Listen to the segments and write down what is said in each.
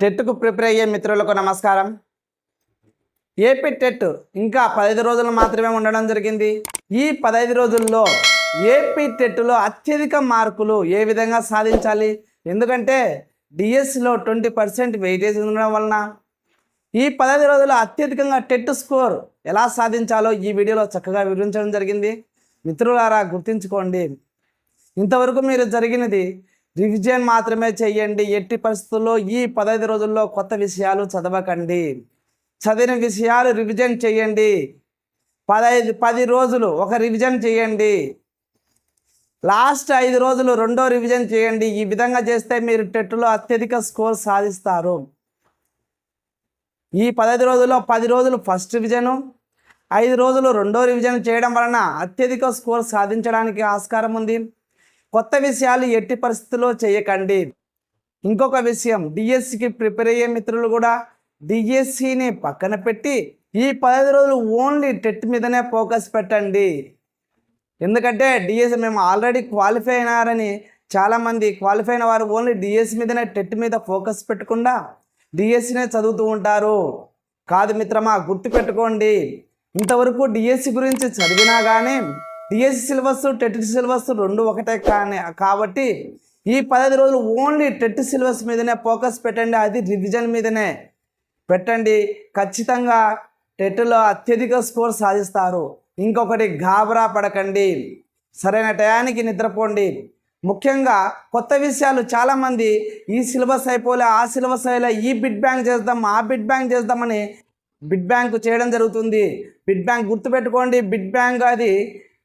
టెట్కు prepare అయ్యే మిత్రులకు నమస్కారం. ఏపీ టెట్ ఇంకా పదహైదు రోజులు మాత్రమే ఉండడం జరిగింది. ఈ పదహైదు రోజుల్లో ఏపీ టెట్లో అత్యధిక మార్కులు ఏ విధంగా సాధించాలి? ఎందుకంటే డిఎస్సిలో ట్వంటీ పర్సెంట్ వెయిటేజ్ ఉండడం వలన ఈ పదహైదు రోజుల్లో అత్యధికంగా టెట్ స్కోర్ ఎలా సాధించాలో ఈ వీడియోలో చక్కగా వివరించడం జరిగింది. మిత్రులారా గుర్తుంచుకోండి. ఇంతవరకు మీరు జరిగినది రివిజన్ మాత్రమే చేయండి. ఎట్టి పరిస్థితుల్లో ఈ పదహైదు రోజుల్లో కొత్త విషయాలు చదవకండి. చదివిన విషయాలు రివిజన్ చేయండి. పదహైదు పది రోజులు ఒక రివిజన్ చేయండి. లాస్ట్ ఐదు రోజులు రెండో రివిజన్ చేయండి. ఈ విధంగా చేస్తే మీరు టెట్లో అత్యధిక స్కోర్ సాధిస్తారు. ఈ పదహైదు రోజుల్లో పది రోజులు ఫస్ట్ రివిజను ఐదు రోజులు రెండో రివిజన్ చేయడం వలన అత్యధిక స్కోర్ సాధించడానికి ఆస్కారం ఉంది. కొత్త విషయాలు ఎట్టి పరిస్థితుల్లో చేయకండి. ఇంకొక విషయం డిఎస్సికి ప్రిపేర్ అయ్యే మిత్రులు కూడా డిఎస్సిని పక్కన పెట్టి ఈ పదహైదు రోజులు ఓన్లీ టెట్ మీదనే ఫోకస్ పెట్టండి. ఎందుకంటే డిఎస్సి మేము ఆల్రెడీ క్వాలిఫై అయినారని చాలామంది క్వాలిఫై అయిన వారు ఓన్లీ డిఎస్సి మీదనే టెట్ మీద ఫోకస్ పెట్టకుండా డిఎస్సినే చదువుతూ ఉంటారు. కాదు మిత్రమా గుర్తుపెట్టుకోండి. ఇంతవరకు డిఎస్సి గురించి చదివినా కానీ డిఎస్సి సిలబస్ టెట్ సిలబస్ రెండు ఒకటే కానీ కాబట్టి ఈ పదహైదు రోజులు ఓన్లీ టెట్ సిలబస్ మీదనే ఫోకస్ పెట్టండి అది రివిజన్ మీదనే పెట్టండి. ఖచ్చితంగా టెట్లో అత్యధిక స్కోర్ సాధిస్తారు. ఇంకొకటి గాబరా పడకండి. సరైన టయానికి నిద్రపోండి. ముఖ్యంగా కొత్త విషయాలు చాలామంది ఈ సిలబస్ అయిపోలే ఆ సిలబస్ అయిలే ఈ బిడ్ బ్యాంక్ చేద్దాం ఆ బిడ్ బ్యాంక్ చేద్దామని బిడ్ బ్యాంక్ చేయడం జరుగుతుంది. బిడ్ బ్యాంక్ గుర్తుపెట్టుకోండి బిడ్ బ్యాంక్ అది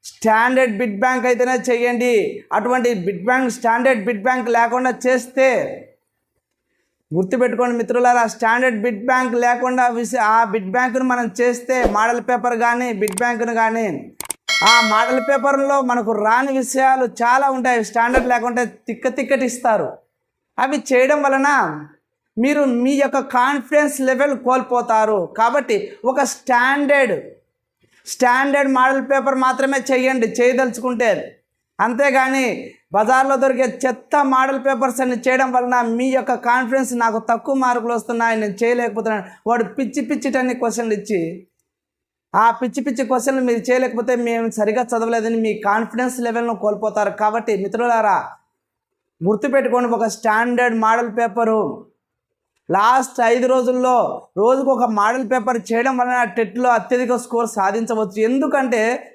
స్టాండర్డ్ బిడ్ బ్యాంక్ అయితేనే చేయండి. అటువంటి bit bank standard bit bank లేకుండా చేస్తే గుర్తుపెట్టుకోండి మిత్రులారా స్టాండర్డ్ బిడ్ బ్యాంక్ లేకుండా ఆ బిడ్ బ్యాంకును మనం చేస్తే మోడల్ పేపర్ కానీ బిడ్ బ్యాంకును కానీ ఆ మోడల్ పేపర్లో మనకు రాని విషయాలు చాలా ఉంటాయి. స్టాండర్డ్ లేకుంటే తిక్క తిక్కటి ఇస్తారు అవి చేయడం వలన మీరు మీ యొక్క కాన్ఫిడెన్స్ లెవెల్ కోల్పోతారు. కాబట్టి ఒక స్టాండర్డ్ స్టాండర్డ్ మోడల్ పేపర్ మాత్రమే చేయండి చేయదలుచుకుంటే. అంతేగాని బజార్లో దొరికే చెత్త మోడల్ పేపర్స్ అన్ని చేయడం వలన మీ యొక్క కాన్ఫిడెన్స్ నాకు తక్కువ మార్కులు వస్తున్నాయి నేను చేయలేకపోతున్నాను. వాడు పిచ్చి పిచ్చిటన్ని క్వశ్చన్లు ఇచ్చి ఆ పిచ్చి పిచ్చి క్వశ్చన్లు మీరు చేయలేకపోతే మేము సరిగా చదవలేదని మీ కాన్ఫిడెన్స్ లెవెల్ను కోల్పోతారు. కాబట్టి మిత్రులారా గుర్తుపెట్టుకోండి ఒక స్టాండర్డ్ మోడల్ పేపరు లాస్ట్ ఐదు రోజుల్లో రోజుకు ఒక మోడల్ పేపర్ చేయడం వలన టెట్లో అత్యధిక స్కోర్ సాధించవచ్చు. ఎందుకంటే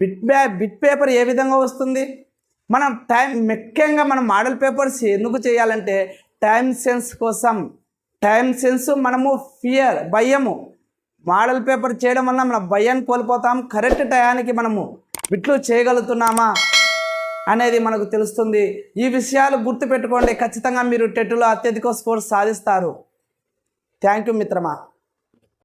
బిట్ బ్యా బిట్ పేపర్ ఏ విధంగా వస్తుంది? మనం టైం ముఖ్యంగా మనం మోడల్ పేపర్స్ ఎందుకు చేయాలంటే టైం సెన్స్ కోసం. టైం సెన్స్ మనము ఫియర్ భయము. మోడల్ పేపర్ చేయడం వల్ల మన భయాన్ని కోల్పోతాం. కరెక్ట్ టయానికి మనము బిట్లు చేయగలుగుతున్నామా? అనేది మనకు తెలుస్తుంది. ఈ విషయాలు గుర్తుపెట్టుకోండి ఖచ్చితంగా మీరు టెట్లో అత్యధిక స్కోర్ సాధిస్తారు. థ్యాంక్ యూ మిత్రమా.